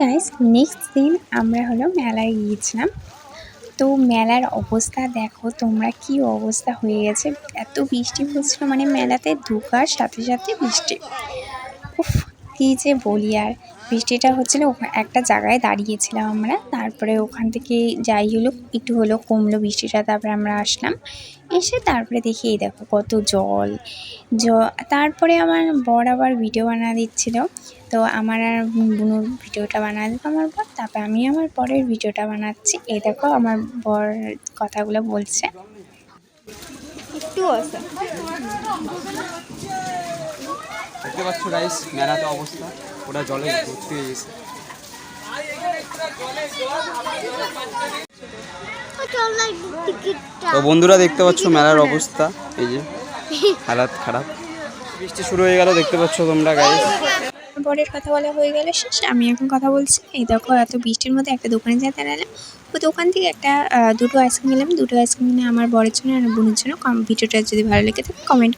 Guys next দিন আমরা হলো মেলায় গিয়েছিলাম। তো মেলার অবস্থা দেখো, তোমরা কি অবস্থা হয়ে গেছে? এত বৃষ্টি হচ্ছিল মানে মেলাতে ঢোকার সাথে সাথে বৃষ্টি। উফ কী যে বলি আর। বৃষ্টিটা হচ্ছিল একটা জায়গায় দাঁড়িয়েছিলাম আমরা, তারপরে ওখান থেকে যাই হলো, একটু হলো কমলো বৃষ্টিটা, তারপরে আমরা আসলাম। এসে তারপরে দেখি, এই দেখো কত জল। জ, তারপরে আমার বর আবার ভিডিও বানা দিচ্ছিল। তো আমার আর বুনুর ভিডিওটা বানা দিল আমার বর, তারপরে আমি আমার বরের ভিডিওটা বানাচ্ছি। এই দেখো আমার বর কথাগুলো বলছে। একটু দেখতে পাচ্ছ গাইস মেলাতে অবস্থা। ওটা জলে ভর্তি হয়ে গেছে। তো বন্ধুরা, দেখতে পাচ্ছ মেলার অবস্থা। এই যে, হালাত খারাপ। বৃষ্টি শুরু হয়ে গেল, দেখতে পাচ্ছ তোমরা গাইস বরের কথা বলা হয়ে গেল শেষ। আমি এখন কথা বলছি। এই দেখো, এত বৃষ্টির মধ্যে একটা দোকানে যেতে দাঁড়ালাম। ও দোকান থেকে একটা দুটো আইসক্রিম নিলাম। দুটো আইসক্রিম নিয়ে আমার বরের জন্য আর বোনের জন্য। ভিডিওটা যদি ভালো লেগে থাকে কমেন্ট